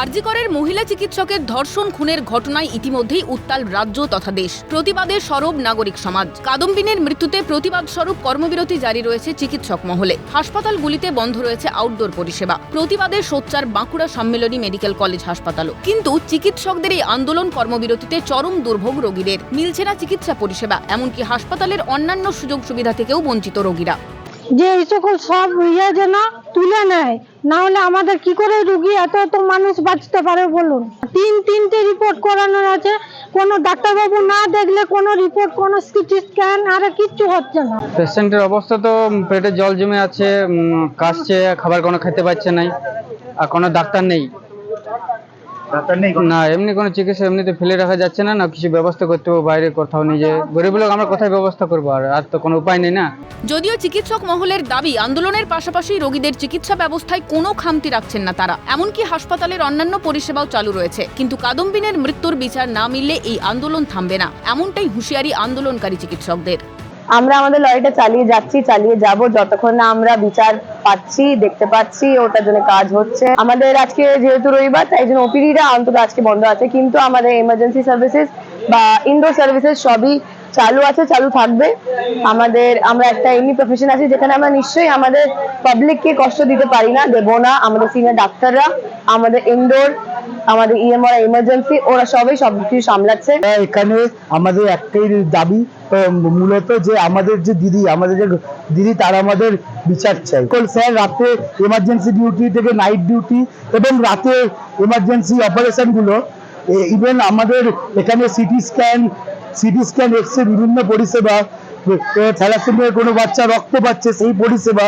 আরজিকরের মহিলা চিকিৎসকের ধর্ষণ খুনের ঘটনায় ইতিমধ্যেই উত্তাল রাজ্য তথা দেশ। প্রতিবাদে সরব নাগরিক সমাজ। কাদম্বিনের মৃত্যুতে প্রতিবাদ স্বরূপ কর্মবিরতি জারি রয়েছে চিকিৎসক মহলে। হাসপাতালগুলিতে বন্ধ রয়েছে আউটডোর পরিষেবা। প্রতিবাদে সোচ্চার বাঁকুড়া সম্মেলনী মেডিকেল কলেজ হাসপাতালও। কিন্তু চিকিৎসকদের এই আন্দোলন কর্মবিরতিতে চরম দুর্ভোগ রোগীদের। মিলছে না চিকিৎসা পরিষেবা, এমনকি হাসপাতালের অন্যান্য সুযোগ সুবিধা থেকেও বঞ্চিত রোগীরা। যে এই সকল সব ইয়ে যেন তুলে নেয়, না হলে আমাদের কি করে রুগী এত এত মানুষ বাঁচতে পারে বলুন? তিন তিনটে রিপোর্ট করানোর আছে, কোনো ডাক্তারবাবু না দেখলে কোনো রিপোর্ট কোনো সিটি স্ক্যান আর কিচ্ছু হচ্ছে না। পেশেন্টের অবস্থা তো পেটে জল জমে আছে কাশছে, খাবার কোনো খেতে পাচ্ছে নাই, আর কোনো ডাক্তার নেই। না এমনি কোনো চিকিৎসা এমনিতে ফেলে রাখা যাচ্ছে না না কিছু ব্যবস্থা করতে হবে বাইরে কোথাও নিজে গরিব লোক আমরা কোথায় ব্যবস্থা করব আর? আর তো কোনো উপায় নেই না? যদিও চিকিৎসক মহলের দাবি আন্দোলনের পাশাপাশি রোগীদের চিকিৎসা ব্যবস্থায় কোনো খামতি রাখছেন না তারা। এমনকি হাসপাতালের অন্যান্য পরিষেবাও চালু রয়েছে। কিন্তু কাদম্বিনের মৃত্যুর বিচার না মিললে এই আন্দোলন থামবে না। এমনটাই হুঁশিয়ারি আন্দোলনকারী চিকিৎসকদের। আমরা আমাদের লড়াইটা চালিয়ে যাচ্ছি, চালিয়ে যাব। যতক্ষণ না আমরা বিচার পাচ্ছি, দেখতে পাচ্ছি, ওটার জন্য কাজ হচ্ছে। আমাদের আজকে যেহেতু রবিবার, তাই জন্য ওপিডিটা অন্তত আজকে বন্ধ আছে। কিন্তু আমাদের এমার্জেন্সি সার্ভিসেস বা ইনডোর সার্ভিসেস সবই চালু আছে, চালু থাকবে। আমাদের, আমরা একটা এমনি প্রফেশন আছে, যেখানে আমরা নিশ্চয়ই আমাদের পাবলিককে কষ্ট দিতে পারি না, দেবো না। আমাদের সিনিয়র ডাক্তাররা, আমাদের ইনডোর আমাদের ইএমআর এমার্জেন্সি ওরা সবাই সব কিছু সামলাচ্ছে। এখানে আমাদের একটাই দাবি মূলত যে আমাদের যে দিদি, আমাদের যে দিদি, তারা আমাদের বিচার চাই। স্যার, রাতে এমার্জেন্সি ডিউটি থেকে নাইট ডিউটি এবং রাতে এমার্জেন্সি অপারেশনগুলো ইভেন আমাদের এখানে CT scan CT scan X ray বিভিন্ন পরিষেবা থ্যালাসেমিয়ার কোনো বাচ্চা রক্ত পাচ্ছে, সেই পরিষেবা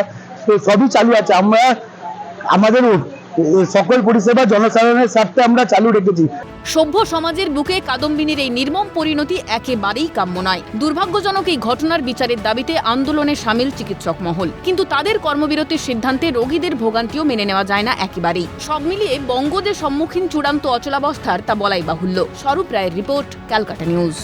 সবই চালু আছে। আমরা, আমাদের সকল পরিষেবা জনসাধারণের স্বার্থে আমরা চালু রেখেছি। সভ্য সমাজের বুকে কাদম্বিনীর এই নির্মম পরিণতি একেবারেই কাম্য নয়। দুর্ভাগ্যজনক এই ঘটনার বিচারের দাবিতে আন্দোলনে সামিল চিকিৎসক মহল। কিন্তু তাদের কর্মবিরতির সিদ্ধান্তে রোগীদের ভোগান্তিও মেনে নেওয়া যায় না একেবারেই। সব মিলিয়ে বঙ্গদের সম্মুখীন চূড়ান্ত অচলাবস্থার তা বলাই বাহুল্য। স্বরূপ রায়ের রিপোর্ট, ক্যালকাটা নিউজ।